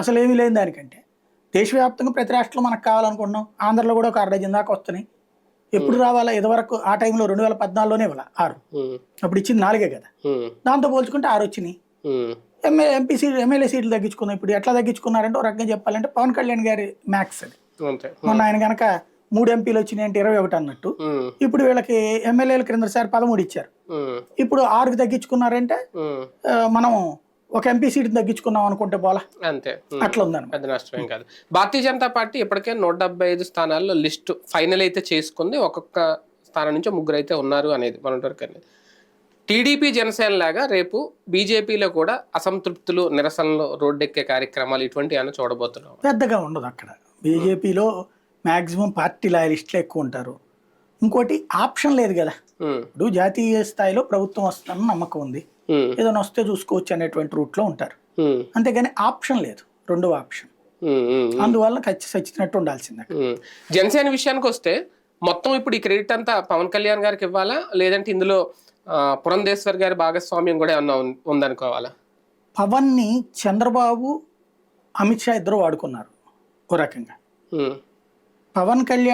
అసలు ఏమీ లేని దానికంటే. దేశవ్యాప్తంగా ప్రతి రాష్ట్రంలో మనకు కావాలనుకుంటున్నాం. ఆంధ్రలో కూడా ఒక అర డజన్ దాకా వస్తున్నాయి. ఎప్పుడు రావాలా? ఇదివరకు ఆ టైంలో రెండు వేల పద్నాలుగులోనే ఇవ్వాలి? ఆరు. అప్పుడు ఇచ్చింది నాలుగే కదా. దాంతో పోల్చుకుంటే ఆరు వచ్చినాయి. ఎంఏ ఎంపీ సీట్ ఎమ్మెల్యే సీట్లు తగ్గించుకున్నాం ఇప్పుడు ఎట్లా తగ్గించుకున్నారంటే ఒక రకంగా చెప్పాలంటే పవన్ కళ్యాణ్ గారి మ్యాక్స్ అది. మొన్న ఆయన కనుక మూడు ఎంపీలు వచ్చినాయి అంటే ఇరవై ఒకటి అన్నట్టు. ఇప్పుడు వీళ్ళకి ఎమ్మెల్యేలు క్రిందసారి పదమూడు ఇచ్చారు. ఇప్పుడు ఆరుకి తగ్గించుకున్నారంటే మనం ఒక ఎంపీ సీట్ తగ్గించుకున్నాం అనుకుంటే పోలా అంతే. అట్లా ఉందన్నమాట పెద్ద నష్టం ఏం కాదు. భారతీయ జనతా పార్టీ ఇప్పటికే నూట డెబ్బై ఐదు స్థానాల్లో లిస్ట్ ఫైనల్ అయితే చేసుకుంది. ఒక్కొక్క స్థానం నుంచి ముగ్గురు అయితే ఉన్నారు అనేది మన వరకు అనేది టీడీపీ జనసేన లాగా రేపు బీజేపీలో కూడా అసంతృప్తులు నిరసనలు రోడ్డెక్కే కార్యక్రమాలు ఇటువంటి ఏమైనా చూడబోతున్నాం. పెద్దగా ఉండదు అక్కడ. బీజేపీలో మాక్సిమం పార్టీ లాయలిస్టులు ఎక్కువ ఉంటారు. ఇంకోటి ఆప్షన్ లేదు కదా. ఇప్పుడు జాతీయ స్థాయిలో ప్రభుత్వం వస్తుందని నమ్మకం ఉంది. ఉమ్, ఏదైనా వస్తే చూసుకోవచ్చు అనేటువంటి రూట్లో ఉంటారు. ఉమ్, అంతేగాని ఆప్షన్ లేదు. రెండవ ఆప్షన్. అందువల్ల ఖచ్చి సచ్చినట్టు ఉండాల్సిందే. జనసేన విషయానికి వస్తే మొత్తం ఇప్పుడు ఈ క్రెడిట్ అంతా పవన్ కళ్యాణ్ గారికి ఇవ్వాలా? లేదంటే ఇందులో పురంధేశ్వర్ గారి భాగస్వామ్యం కూడా ఏమన్నా ఉందనుకోవాలా? పవన్ని చంద్రబాబు అమిత్ షా ఇద్దరు వాడుకున్నారు ఓ రకంగా. పవన్ కళ్యాణ్